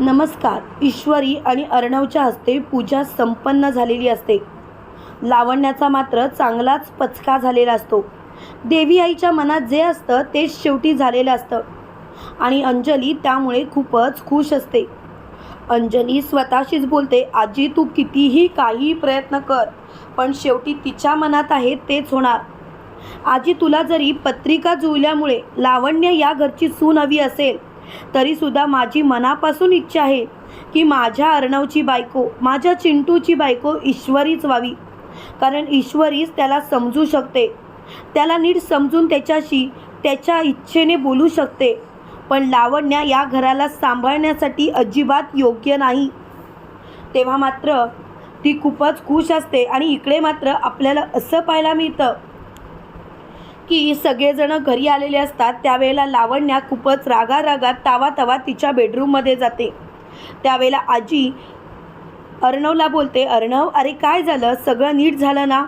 नमस्कार. ईश्वरी आणि अर्णवच्या हस्ते पूजा संपन्न झालेली असते. लावण्याचा मात्र चांगलाच पचका झालेला असतो. देवी आईच्या मनात जे असतं तेच शेवटी झालेलं असतं. आणि अंजली त्यामुळे खूपच खुश असते. अंजली स्वतःशीच बोलते आजी तू कितीही काही प्रयत्न कर पण शेवटी तिच्या मनात आहे तेच होणार. आजी तुला जरी पत्रिका जुळल्यामुळे लावण्य या घरची सून हवी असेल तरीसुद्धा माझी मनापासून इच्छा आहे की माझ्या अर्णवची बायको माझ्या चिंटूची बायको ईश्वरीच व्हावी. कारण ईश्वरीच त्याला समजू शकते. त्याला नीट समजून त्याच्याशी त्याच्या इच्छेने बोलू शकते. पण लावण्या या घराला सांभाळण्यासाठी अजिबात योग्य नाही. तेव्हा मात्र ती खूपच खुश असते आणि इकडे मात्र आपल्याला असं पाहायला मिळतं की सगळेजणं घरी आलेले असतात त्यावेळेला लावण्या खूपच रागारागात तावा तवा तिच्या बेडरूममध्ये जाते. त्यावेळेला आजी अर्णवला बोलते अर्णव अरे काय झालं? सगळं नीट झालं ना?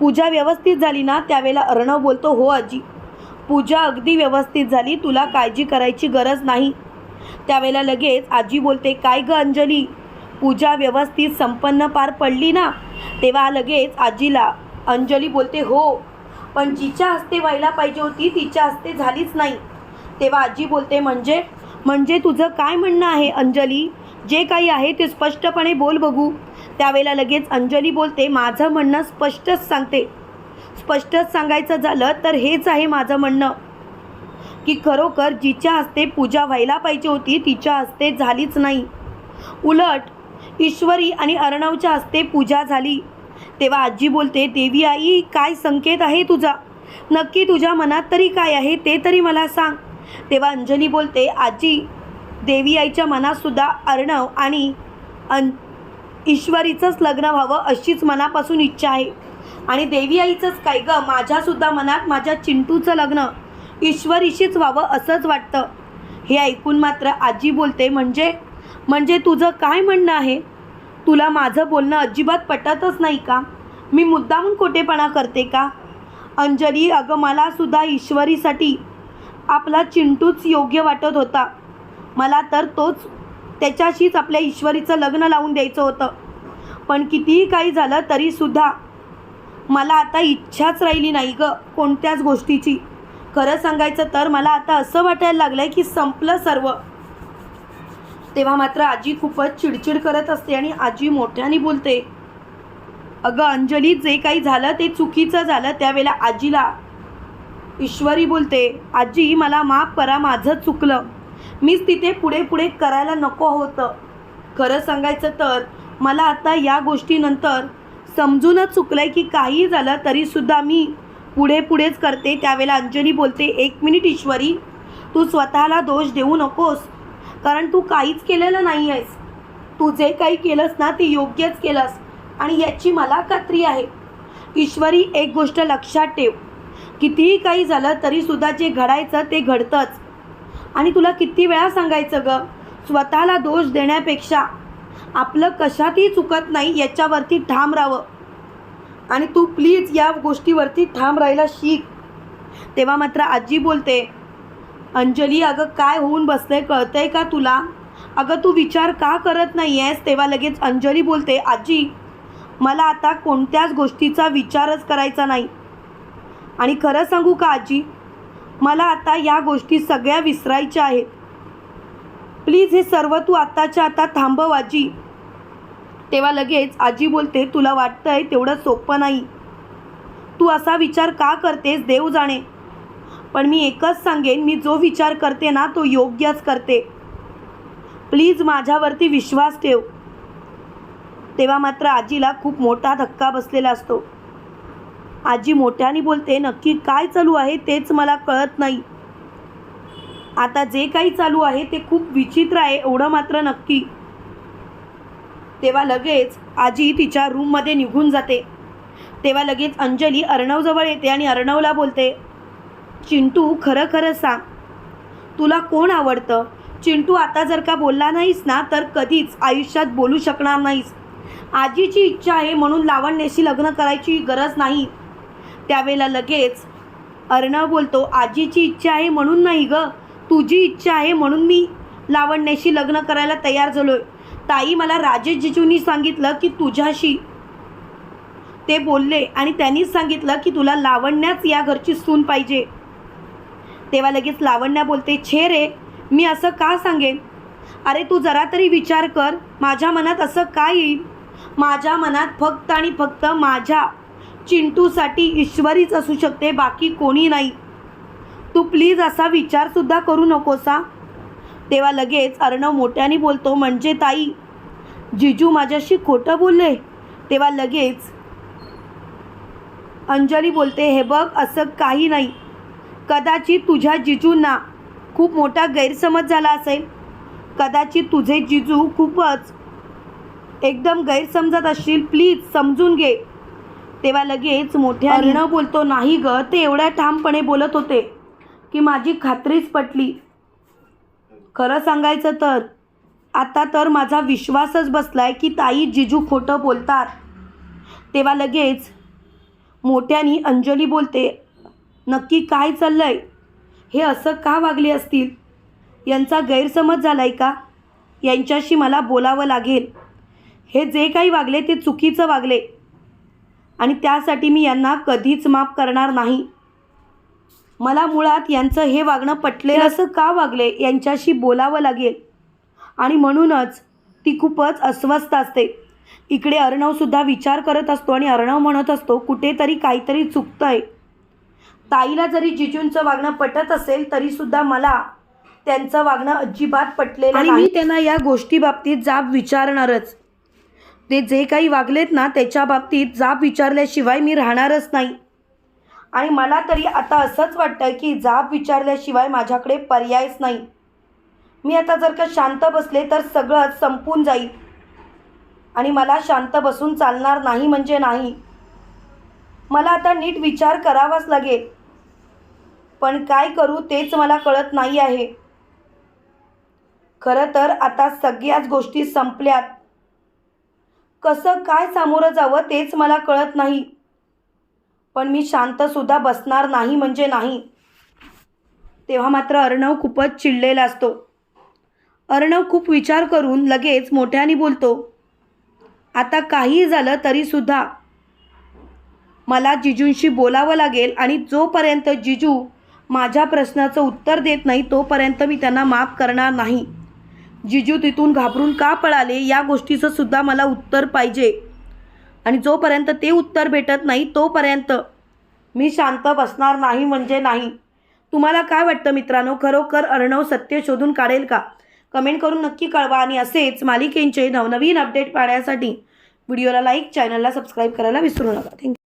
पूजा व्यवस्थित झाली ना? त्यावेळेला अर्णव बोलतो हो आजी. पूजा अगदी व्यवस्थित झाली तुला काळजी करायची गरज नाही. त्यावेळेला लगेच आजी बोलते काय ग अंजली? पूजा व्यवस्थित संपन्न पार पडली ना? तेव्हा लगेच आजीला अंजली बोलते हो पण जिच्या हस्ते व्हायला पाहिजे होती तिच्या हस्ते झालीच नाही. तेव्हा आजी बोलते म्हणजे? म्हणजे तुझं काय म्हणणं आहे अंजली? जे काही आहे ते स्पष्टपणे बोल बघू. त्यावेळेला लगेच अंजली बोलते माझं म्हणणं स्पष्टच सांगते. स्पष्टच सांगायचं झालं तर हेच आहे माझं म्हणणं. की खरोखर जिच्या हस्ते पूजा व्हायला पाहिजे होती तिच्या हस्ते झालीच नाही. उलट ईश्वरी आणि अर्णवच्या हस्ते पूजा झाली. तेव्हा आजी बोलते देवी आई काय संकेत आहे तुझा? नक्की तुझ्या मनात तरी काय आहे ते तरी मला सांग. तेव्हा अंजली बोलते आजी देवी आईच्या मनातसुद्धा अर्णव आणि अन ईश्वरीचंच लग्न व्हावं अशीच मनापासून इच्छा आहे. आणि देवी आईचंच काय गं? माझ्यासुद्धा मनात माझ्या चिंटूचं लग्न ईश्वरीशीच व्हावं असंच वाटतं. हे ऐकून मात्र आजी बोलते म्हणजे म्हणजे तुझं काय म्हणणं आहे? तुला माझं बोलणं अजिबात पटतच नाही का? मी मुद्दामून खोटेपणा करते का? अंजली अगं मलासुद्धा ईश्वरीसाठी आपला चिंटूच योग्य वाटत होता. मला तर तोच त्याच्याशीच आपल्या ईश्वरीचं लग्न लावून द्यायचं होतं. पण कितीही काही झालं तरीसुद्धा मला आता इच्छाच राहिली नाही गं कोणत्याच गोष्टीची. खरं सांगायचं तर मला आता असं वाटायला लागलं आहे की संपलं सर्व. तेव्हा मात्र आजी खूपच चिडचिड करत असते आणि आजी मोठ्याने बोलते अगं अंजली जे काही झालं ते चुकीचं झालं त्यावेळेला आजीला. ईश्वरी बोलते आजी मला माफ करा माझं चुकलं. मीच तिथे पुढे पुढे करायला नको होतं. खरं सांगायचं तर मला आता या गोष्टीनंतर समजूनच चुकलंय की काही झालं तरीसुद्धा मी पुढे पुढेच करते. त्यावेळेला अंजली बोलते एक मिनिट ईश्वरी तू स्वतःला दोष देऊ नकोस. कारण तू काहीच केलेलं नाही आहेस तू जे काही केलंस ना ते योग्यच केलंस. आणि याची मला खात्री आहे. ईश्वरी एक गोष्ट लक्षात ठेव. कितीही काही झालं तरीसुद्धा जे घडायचं ते घडतंच. आणि तुला किती वेळा सांगायचं ग? स्वतःला दोष देण्यापेक्षा आपलं कशातही चुकत नाही याच्यावरती ठाम राहावं. आणि तू प्लीज या गोष्टीवरती ठाम राहायला शिक. तेव्हा मात्र आजी बोलते अंजली अगं काय होऊन बसलंय कळतंय का तुला? अगं तू विचार का करत नाही आहेस तेव्हा लगेच अंजली बोलते आजी मला आता कोणत्याच गोष्टीचा विचारच करायचा नाही. आणि खरं सांगू का आजी? मला आता या गोष्टी सगळ्या विसरायच्या आहेत. प्लीज हे सर्व तू आत्ताच्या आता थांबव आजी. तेव्हा लगेच आजी बोलते तुला वाटतंय तेवढं सोपं नाही. तू असा विचार का करतेस देव जाणे. पण मी एकच सांगेन मी जो विचार करते ना तो योग्यच करते. प्लीज माझ्यावरती विश्वास ठेव. तेव्हा मात्र आजीला खूप मोठा धक्का बसलेला असतो. आजी मोठ्याने बोलते नक्की काय चालू आहे तेच मला कळत नाही. आता जे काही चालू आहे ते खूप विचित्र आहे एवढं मात्र नक्की. तेव्हा लगेच आजी तिच्या रूममध्ये निघून जाते. तेव्हा लगेच अंजली अर्णवजवळ येते आणि अर्णवला बोलते चिंटू खरं खरं सांग. तुला कोण आवडतं? चिंटू आता जर का बोलला नाहीस ना तर कधीच आयुष्यात बोलू शकणार नाहीस. आजीची इच्छा आहे म्हणून लावण्याशी लग्न करायची गरज नाही. त्यावेळेला लगेच अर्णव बोलतो आजीची इच्छा आहे म्हणून नाही ग. तुझी इच्छा आहे म्हणून मी लावण्याशी लग्न करायला तयार झालोय. ताई मला राजेश जिजूंनी सांगितलं की तुझ्याशी ते बोलले आणि त्यांनीच सांगितलं की तुला लावण्याच या घरची सून पाहिजे. तेव्हा लगेच लावण्या बोलते छे रे मी असं का सांगेन? अरे तू जरा तरी विचार कर माझ्या मनात असं काय येईल? माझ्या मनात फक्त आणि फक्त माझ्या चिंटूसाठी ईश्वरीच असू शकते बाकी कोणी नाही. तू प्लीज असा विचारसुद्धा करू नकोसा तेव्हा लगेच अर्णव मोठ्याने बोलतो म्हणजे ताई जिजू माझ्याशी खोटं बोलले? तेव्हा लगेच अंजली बोलते हे बघ असं काही नाही. कदाचित तुझ्या जिजूंना खूप मोठा गैरसमज झाला असेल. कदाचित तुझे जिजू खूपच एकदम गैरसमजत असतील. प्लीज समजून घे. तेव्हा लगेच मोठ्या अर्णव बोलतो नाही ग ते एवढ्या ठामपणे बोलत होते की माझी खात्रीच पटली. खरं सांगायचं तर आता तर माझा विश्वासच बसलाय की ताई जिजू खोटं बोलतात. तेव्हा लगेच मोठ्यानी अंजली बोलते नक्की काय चाललंय? हे असं का वागले असतील? यांचा गैरसमज झालाय का? यांच्याशी मला बोलावं लागेल. हे जे काही वागले ते चुकीचं वागले. आणि त्यासाठी मी यांना कधीच माफ करणार नाही. मला मुळात यांचं हे वागणं पटलेलं असं का वागले? यांच्याशी बोलावं लागेल. आणि म्हणूनच ती खूपच अस्वस्थ असते. इकडे अर्णवसुद्धा विचार करत असतो आणि अर्णव म्हणत असतो कुठेतरी काहीतरी चुकतंय. ताईला जरी जिजूंचं वागणं पटत असेल तरीसुद्धा मला त्यांचं वागणं अजिबात पटलेलं आणि मी त्यांना या गोष्टी बाबतीत जाब विचारणारच. ते जे काही वागलेत ना त्याच्या बाबतीत जाब विचारल्याशिवाय मी राहणारच नाही. आणि मला तरी आता असंच वाटतं की जाब विचारल्याशिवाय माझ्याकडे पर्यायच नाही. मी आता जर का शांत बसले तर सगळंच संपून जाईल. आणि मला शांत बसून चालणार नाही म्हणजे नाही. मला आता नीट विचार करावाच लागेल. पण काय करू तेच मला कळत नाही आहे. खरं तर आता सगळ्याच गोष्टी संपल्यात. कसं काय सामोरं जावं तेच मला कळत नाही. पण मी शांतसुद्धा बसणार नाही म्हणजे नाही. तेव्हा मात्र अर्णव खूपच चिडलेला असतो. अर्णव खूप विचार करून लगेच मोठ्याने बोलतो आता काहीही झालं तरीसुद्धा मला जिजूंशी बोलावं लागेल आणि जोपर्यंत जिजू माझ्या प्रश्नाचं उत्तर देत नाही तोपर्यंत मी त्यांना माफ करणार नाही. जिजू तिथून घाबरून का पळाले या गोष्टीचं सुद्धा मला उत्तर पाहिजे. आणि जोपर्यंत ते उत्तर भेटत नाही तोपर्यंत मी शांत बसणार नाही म्हणजे नाही. तुम्हाला काय वाटतं मित्रांनो? खरोखर अर्णव सत्य शोधून काढेल का? कमेंट करून नक्की कळवा आणि असेच मालिकेंचे नवनवीन अपडेट पाहण्यासाठी व्हिडिओला लाईक चॅनलला सबस्क्राईब करायला विसरू नका. थँक्यू